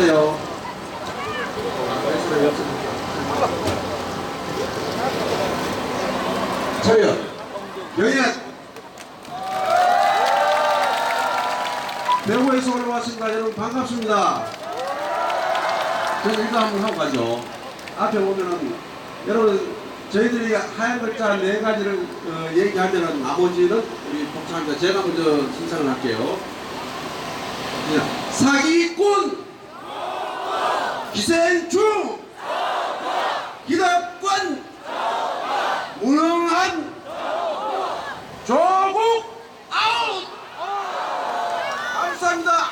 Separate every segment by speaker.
Speaker 1: 서요. 서요. 여기가 대구에서 올라왔습니다. 여러분 반갑습니다. 저는 이거 한번 하고 가죠. 앞에 보면은 여러분 저희들이 하얀 글자 네 가지를 어, 얘기하면은 나머지는 우리 복사합니다. 제가 먼저 신청을 할게요. 자, 사기꾼, 기생충, 기득권, 무능한, 조국 아웃. 감사합니다.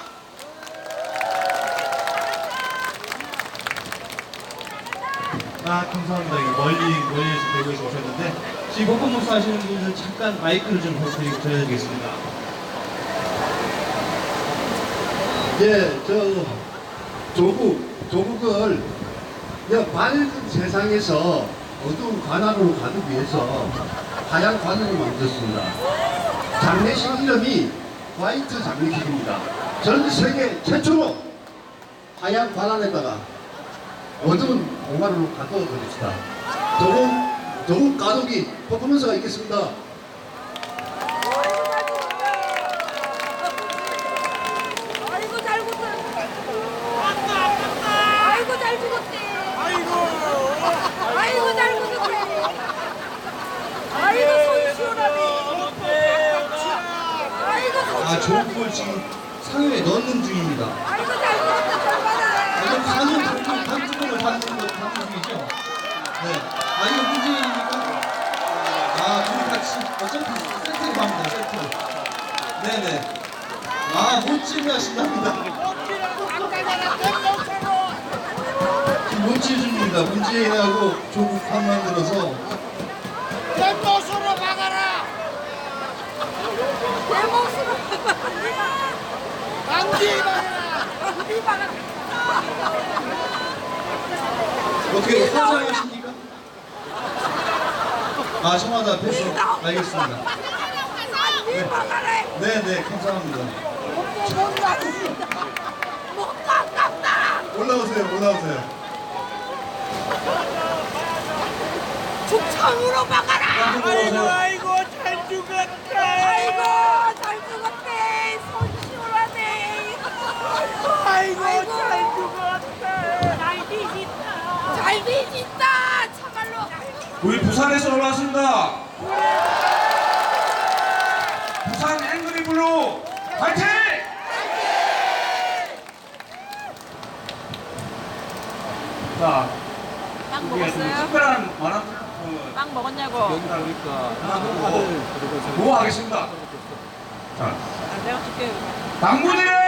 Speaker 2: 아 감사합니다. 이거 멀리 멀리에서 대구에서 오셨는데 지금 퍼포먼스 하시는 분들 잠깐 마이크를 좀 드리- 드려야겠습니다.
Speaker 3: 예, 저 조국, 조국을 이 밝은 세상에서 어두운 관악으로 가기 위해서 하얀 관악을 만들었습니다. 장례식 이름이 화이트 장례식입니다. 전 세계 최초로 하얀 관악에다가 어두운 공간으로 가둬버립시다. 조국, 조국 가족이 퍼포먼스가 있겠습니다.
Speaker 4: 아이고 잘 죽었어. 아이고 잘 죽었대. 아이고. 아이고 잘 죽었대. 아이고 손 시원하네. 아이고 손
Speaker 2: 아
Speaker 4: 시원하네.
Speaker 2: 조국을 지금 상해에 넣는 중입니다.
Speaker 4: 받아.
Speaker 2: 이거 가는 한 한쪽으로 가는 거 가는 중이죠? 네. 아 이거 문재인입니까? 아 둘이 같이 어차피 세트로 갑니다. 세트. 네네. 아 못지를 하신답니다. 지금 못지 중입니다. 문재인하고 조국 한 만들어서
Speaker 4: 내 모습으로 막아라. 내 막아라.
Speaker 2: 어떻게 화장하십니까? 아 청와대 앞에서 알겠습니다.
Speaker 4: 감기 막아라.
Speaker 2: 네네 감사합니다.
Speaker 4: 못 나갑니다. 못 나간다.
Speaker 2: 올라오세요 올라오세요.
Speaker 4: 죽창으로 막아라.
Speaker 2: 아이고
Speaker 5: 아이고 잘 죽었다.
Speaker 4: 아이고 잘 죽었대. 손 시원하네.
Speaker 5: 아이고 잘 죽었다.
Speaker 4: 잘 뒤진다. 잘 뒤진다. 참말로.
Speaker 1: 우리 부산에서 올라왔습니다. 부산 앵그리 블루 파이팅! 자, 빵좀
Speaker 6: 먹었어요?
Speaker 1: 특별한 만화 그
Speaker 6: 빵 먹었냐고.
Speaker 1: 여기다 그러니까 하나 보고 보호하겠습니다. 자,
Speaker 6: 아, 내가 줄게.
Speaker 1: 당구들의